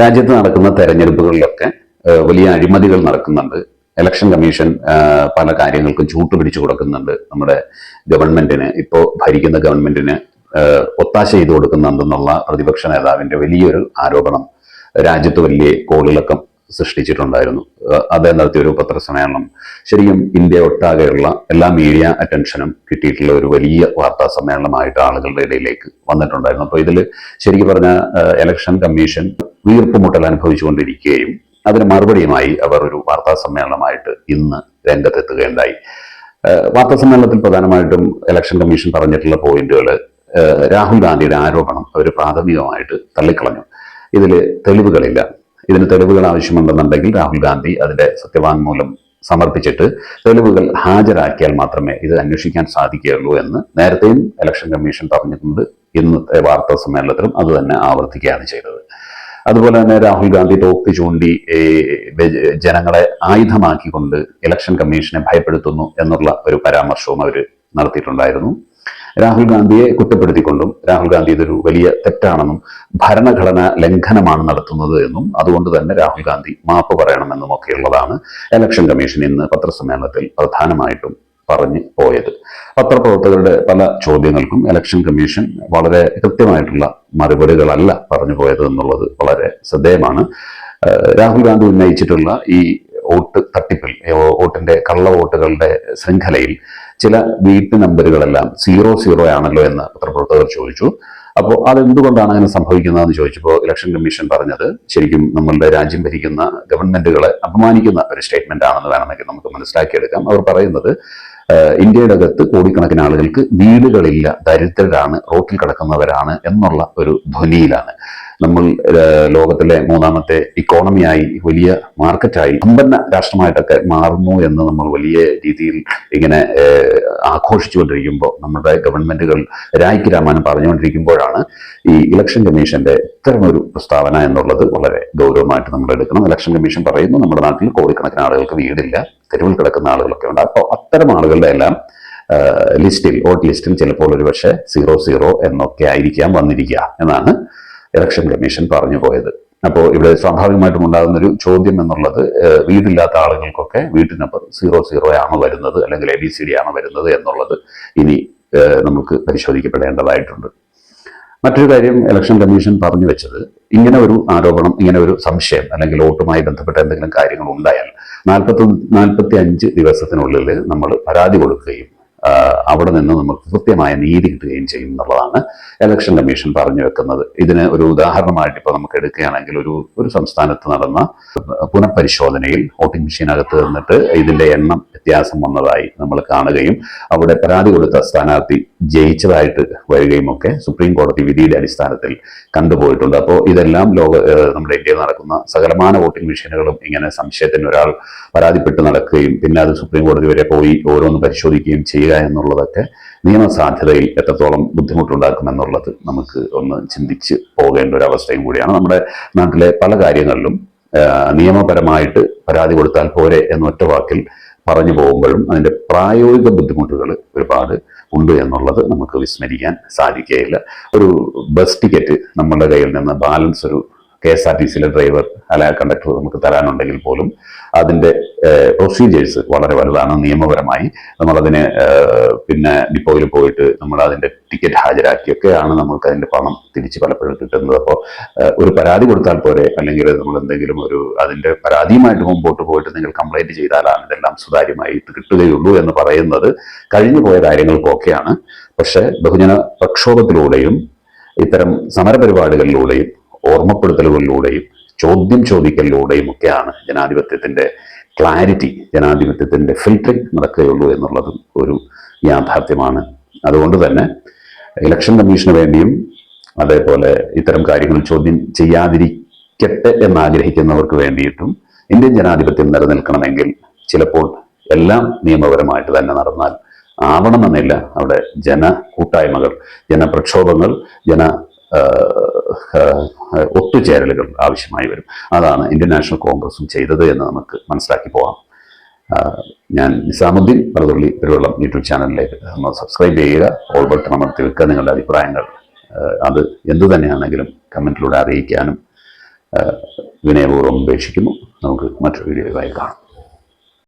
രാജ്യത്ത് നടക്കുന്ന തെരഞ്ഞെടുപ്പുകളിലൊക്കെ വലിയ അഴിമതികൾ നടക്കുന്നുണ്ട്. ഇലക്ഷൻ കമ്മീഷൻ പല കാര്യങ്ങൾക്കും ചൂട്ടുപിടിച്ചു കൊടുക്കുന്നുണ്ട് നമ്മുടെ ഗവൺമെന്റിന്. ഇപ്പോൾ ഭരിക്കുന്ന ഗവൺമെന്റിന് ഒത്താശ ചെയ്തു കൊടുക്കുന്നുണ്ടെന്നുള്ള പ്രതിപക്ഷ നേതാവിന്റെ വലിയൊരു ആരോപണം രാജ്യത്ത് വലിയ കോളിളക്കം സൃഷ്ടിച്ചിട്ടുണ്ടായിരുന്നു. അദ്ദേഹം നടത്തിയ ഒരു പത്രസമ്മേളനം ശരിക്കും ഇന്ത്യ ഒട്ടാകെയുള്ള എല്ലാ മീഡിയ അറ്റൻഷനും കിട്ടിയിട്ടുള്ള ഒരു വലിയ വാർത്താ സമ്മേളനമായിട്ട് ആളുകളുടെ ഇടയിലേക്ക് വന്നിട്ടുണ്ടായിരുന്നു. അപ്പോൾ ഇതിൽ ശരിക്കും പറഞ്ഞ എലക്ഷൻ കമ്മീഷൻ വീർപ്പുമുട്ടൽ അനുഭവിച്ചുകൊണ്ടിരിക്കുകയും അതിന് മറുപടിയുമായി അവർ ഒരു വാർത്താ സമ്മേളനമായിട്ട് ഇന്ന് രംഗത്തെത്തുകയുണ്ടായി. വാർത്താ സമ്മേളനത്തിൽ പ്രധാനമായിട്ടും എലക്ഷൻ കമ്മീഷൻ പറഞ്ഞിട്ടുള്ള പോയിന്റുകൾ രാഹുൽ ഗാന്ധിയുടെ ആരോപണം അവർ പ്രാഥമികമായിട്ട് തള്ളിക്കളഞ്ഞു. ഇതിൽ തെളിവുകളില്ല. ഇതിന് തെളിവുകൾ ആവശ്യമുണ്ടെന്നുണ്ടെങ്കിൽ രാഹുൽ ഗാന്ധി അതിന്റെ സത്യവാങ്മൂലം സമർപ്പിച്ചിട്ട് തെളിവുകൾ ഹാജരാക്കിയാൽ മാത്രമേ ഇത് അന്വേഷിക്കാൻ സാധിക്കുകയുള്ളൂ എന്ന് നേരത്തെയും ഇലക്ഷൻ കമ്മീഷൻ പറഞ്ഞിട്ടുണ്ട്. ഇന്നത്തെ വാർത്താ സമ്മേളനത്തിലും അത് തന്നെ ആവർത്തിക്കുകയാണ് ചെയ്തത്. അതുപോലെ തന്നെ രാഹുൽ ഗാന്ധി തോക്ക് ചൂണ്ടി ജനങ്ങളെ ആയുധമാക്കിക്കൊണ്ട് ഇലക്ഷൻ കമ്മീഷനെ ഭയപ്പെടുത്തുന്നു എന്നുള്ള ഒരു പരാമർശവും അവർ നടത്തിയിട്ടുണ്ടായിരുന്നു. രാഹുൽ ഗാന്ധിയെ കുറ്റപ്പെടുത്തിക്കൊണ്ടും രാഹുൽ ഗാന്ധി ഇതൊരു വലിയ തെറ്റാണെന്നും ഭരണഘടന ലംഘനമാണ് നടത്തുന്നത് എന്നും അതുകൊണ്ട് തന്നെ രാഹുൽ ഗാന്ധി മാപ്പ് പറയണമെന്നും ഒക്കെയുള്ളതാണ് ഇലക്ഷൻ കമ്മീഷൻ ഇന്ന് പത്രസമ്മേളനത്തിൽ പ്രധാനമായിട്ടും പറഞ്ഞു പോയത്. പത്രപ്രവർത്തകരുടെ പല ചോദ്യങ്ങൾക്കും ഇലക്ഷൻ കമ്മീഷൻ വളരെ കൃത്യമായിട്ടുള്ള മറുപടികളല്ല പറഞ്ഞു പോയത് എന്നുള്ളത് വളരെ ശ്രദ്ധേയമാണ്. രാഹുൽ ഗാന്ധി ഉന്നയിച്ചിട്ടുള്ള ഈ വോട്ട് തട്ടിപ്പിൽ വോട്ടിന്റെ കള്ള വോട്ടുകളുടെ ശൃംഖലയിൽ ചില വീട്ടു നമ്പറുകളെല്ലാം സീറോ സീറോ ആണല്ലോ എന്ന് പത്രപ്രവർത്തകർ ചോദിച്ചു. അപ്പോൾ അതെന്തുകൊണ്ടാണ് അങ്ങനെ സംഭവിക്കുന്നതെന്ന് ചോദിച്ചപ്പോൾ ഇലക്ഷൻ കമ്മീഷൻ പറഞ്ഞത് ശരിക്കും നമ്മളുടെ രാജ്യം ഭരിക്കുന്ന ഗവൺമെന്റുകളെ അപമാനിക്കുന്ന ഒരു സ്റ്റേറ്റ്മെന്റ് ആണെന്ന് വേണമെങ്കിൽ നമുക്ക് മനസ്സിലാക്കിയെടുക്കാം. അവർ പറയുന്നത് ഇന്ത്യയുടെ അകത്ത് കോടിക്കണക്കിന് ആളുകൾക്ക് വീടുകളില്ല ദരിദ്രരാണ് റോട്ടിൽ കിടക്കുന്നവരാണ് എന്നുള്ള ഒരു ധ്വനിയിലാണ്. നമ്മൾ ലോകത്തിലെ മൂന്നാമത്തെ ഇക്കോണമിയായി വലിയ മാർക്കറ്റായി സമ്പന്ന രാഷ്ട്രമായിട്ടൊക്കെ മാറുന്നു എന്ന് നമ്മൾ വലിയ രീതിയിൽ ഇങ്ങനെ ആഘോഷിച്ചുകൊണ്ടിരിക്കുമ്പോൾ നമ്മുടെ ഗവൺമെന്റുകൾ രായ്ക്ക് രാമാനം പറഞ്ഞുകൊണ്ടിരിക്കുമ്പോഴാണ് ഈ ഇലക്ഷൻ കമ്മീഷന്റെ ഇത്തരമൊരു പ്രസ്താവന എന്നുള്ളത് വളരെ ഗൗരവമായിട്ട് നമ്മൾ എടുക്കണം. ഇലക്ഷൻ കമ്മീഷൻ പറയുന്നു നമ്മുടെ നാട്ടിൽ കോടിക്കണക്കിന് ആളുകൾക്ക് വീടില്ല തെരുവിൽ കിടക്കുന്ന ആളുകളൊക്കെ ഉണ്ട്. അപ്പോൾ അത്തരം ആളുകളുടെ എല്ലാം ലിസ്റ്റിൽ വോട്ട് ലിസ്റ്റിൽ ചിലപ്പോൾ ഒരു പക്ഷേ സീറോ സീറോ എന്നൊക്കെ ആയിരിക്കാം വന്നിരിക്കുക എന്നാണ് ഇലക്ഷൻ കമ്മീഷൻ പറഞ്ഞു പോയത്. അപ്പോൾ ഇവിടെ സ്വാഭാവികമായിട്ടും ഉണ്ടാകുന്ന ഒരു ചോദ്യം എന്നുള്ളത് വീടില്ലാത്ത ആളുകൾക്കൊക്കെ വീട്ടിനൊപ്പം സീറോ സീറോ ആണ് വരുന്നത് അല്ലെങ്കിൽ എ ബി സി ഡി ആണ് വരുന്നത് എന്നുള്ളത് ഇനി നമുക്ക് പരിശോധിക്കപ്പെടേണ്ടതായിട്ടുണ്ട്. മറ്റൊരു കാര്യം ഇലക്ഷൻ കമ്മീഷൻ പറഞ്ഞു വെച്ചത് ഇങ്ങനെ ഒരു ആരോപണം ഇങ്ങനെ ഒരു സംശയം അല്ലെങ്കിൽ വോട്ടുമായി ബന്ധപ്പെട്ട എന്തെങ്കിലും കാര്യങ്ങൾ ഉണ്ടായാൽ നാൽപ്പത്തി നാൽപ്പത്തി അഞ്ച് ദിവസത്തിനുള്ളിൽ നമ്മൾ പരാതി കൊടുക്കുകയും അവിടെ നിന്ന് നമുക്ക് കൃത്യമായ നീതി കിട്ടുകയും ചെയ്യും എന്നുള്ളതാണ് ഇലക്ഷൻ കമ്മീഷൻ പറഞ്ഞു വെക്കുന്നത്. ഇതിന് ഒരു ഉദാഹരണമായിട്ട് ഇപ്പോൾ നമുക്ക് എടുക്കുകയാണെങ്കിൽ ഒരു ഒരു സംസ്ഥാനത്ത് നടന്ന പുനഃപരിശോധനയിൽ വോട്ടിംഗ് മെഷീനകത്ത് നിന്നിട്ട് ഇതിന്റെ എണ്ണം വ്യത്യാസം വന്നതായി നമ്മൾ കാണുകയും അവിടെ പരാതി കൊടുത്ത സ്ഥാനാർത്ഥി ജയിച്ചതായിട്ട് വരികയും ഒക്കെ സുപ്രീം കോടതി വിധിയുടെ അടിസ്ഥാനത്തിൽ കണ്ടുപോയിട്ടുണ്ട്. അപ്പോൾ ഇതെല്ലാം ലോക നമ്മുടെ ഇന്ത്യയിൽ നടക്കുന്ന സകലമാന വോട്ടിംഗ് മെഷീനുകളും ഇങ്ങനെ സംശയത്തിന് ഒരാൾ പരാതിപ്പെട്ട് നടക്കുകയും പിന്നെ അത് സുപ്രീം കോടതി വരെ പോയി ഓരോന്ന് പരിശോധിക്കുകയും ചെയ്യുക എന്നുള്ളതൊക്കെ നിയമസാധ്യതയിൽ എത്രത്തോളം ബുദ്ധിമുട്ടുണ്ടാക്കുമെന്നുള്ളത് നമുക്ക് ഒന്ന് ചിന്തിച്ച് പോകേണ്ട ഒരു അവസ്ഥയും കൂടിയാണ്. നമ്മുടെ നാട്ടിലെ പല കാര്യങ്ങളിലും നിയമപരമായിട്ട് പരാതി കൊടുത്താൽ പോരെ എന്ന ഒറ്റ വാക്കിൽ പറഞ്ഞു പോകുമ്പോഴും അതിന്റെ പ്രായോഗിക ബുദ്ധിമുട്ടുകൾ ഒരുപാട് ഉണ്ട് എന്നുള്ളത് നമുക്ക് വിസ്മരിക്കാൻ സാധിക്കുകയില്ല. ഒരു ബസ് ടിക്കറ്റ് നമ്മുടെ കയ്യിൽ നിന്ന് ബാലൻസ് ഒരു കെ എസ് ആർ ടി സിയിലെ ഡ്രൈവർ അല്ലെ കണ്ടക്ടർ നമുക്ക് തരാനുണ്ടെങ്കിൽ പോലും അതിന്റെ പ്രൊസീജിയേഴ്സ് വളരെ വലുതാണ് നിയമപരമായി. നമ്മളതിന് പിന്നെ ഡിപ്പോയിൽ പോയിട്ട് നമ്മൾ അതിന്റെ ടിക്കറ്റ് ഹാജരാക്കിയൊക്കെയാണ് നമുക്ക് അതിന്റെ പണം തിരിച്ച് പലപ്പോഴും കിട്ടുന്നത്. അപ്പോൾ ഒരു പരാതി കൊടുത്താൽ പോരെ? അല്ലെങ്കിൽ നമ്മൾ എന്തെങ്കിലും ഒരു അതിന്റെ പരാതിയുമായിട്ട് മുമ്പോട്ട് പോയിട്ട് നിങ്ങൾ കംപ്ലൈന്റ് ചെയ്താലാണ് ഇതെല്ലാം സുതാര്യമായി കിട്ടുകയുള്ളൂ എന്ന് പറയുന്നത് കഴിഞ്ഞു പോയ കാര്യങ്ങൾക്കൊക്കെയാണ്. പക്ഷേ ബഹുജന പ്രക്ഷോഭത്തിലൂടെയും ഇത്തരം സമരപരിപാടികളിലൂടെയും ഓർമ്മപ്പെടുത്തലുകളിലൂടെയും ചോദ്യം ചോദിക്കലിലൂടെയും ഒക്കെയാണ് ജനാധിപത്യത്തിന്റെ ക്ലാരിറ്റി ജനാധിപത്യത്തിന്റെ ഫിൽറ്ററിംഗ് നടക്കുകയുള്ളൂ എന്നുള്ളതും ഒരു യാഥാർത്ഥ്യമാണ്. അതുകൊണ്ട് തന്നെ ഇലക്ഷൻ കമ്മീഷന് വേണ്ടിയും അതേപോലെ ഇത്തരം കാര്യങ്ങൾ ചോദ്യം ചെയ്യാതിരിക്കട്ടെ എന്നാഗ്രഹിക്കുന്നവർക്ക് വേണ്ടിയിട്ടും ഇന്ത്യൻ ജനാധിപത്യം നിലനിൽക്കണമെങ്കിൽ ചിലപ്പോൾ എല്ലാം നിയമപരമായിട്ട് തന്നെ നടന്നാൽ ആവണമെന്നില്ല അവിടെ ജന കൂട്ടായ്മകൾ ജനപ്രക്ഷോഭങ്ങൾ ജന ഒത്തുചേരലുകൾ ആവശ്യമായി വരും. അതാണ് ഇന്ത്യൻ നാഷണൽ കോൺഗ്രസും ചെയ്തത് എന്ന് നമുക്ക് മനസ്സിലാക്കി പോകാം ഞാൻ നിസാമുദ്ദീൻ പറതുള്ളി പെരുവെള്ളം യൂട്യൂബ് ചാനലിലേക്ക് ഒന്ന് സബ്സ്ക്രൈബ് ചെയ്യുക. ഓൾ ബട്ടൺ അമർത്തി വെക്കുക നിങ്ങളുടെ അഭിപ്രായങ്ങൾ. അത് എന്തു തന്നെയാണെങ്കിലും കമന്റിലൂടെ അറിയിക്കാനും വിനയപൂർവം ഉപേക്ഷിക്കുന്നു. നമുക്ക് മറ്റൊരു വീഡിയോയുമായി കാണാം.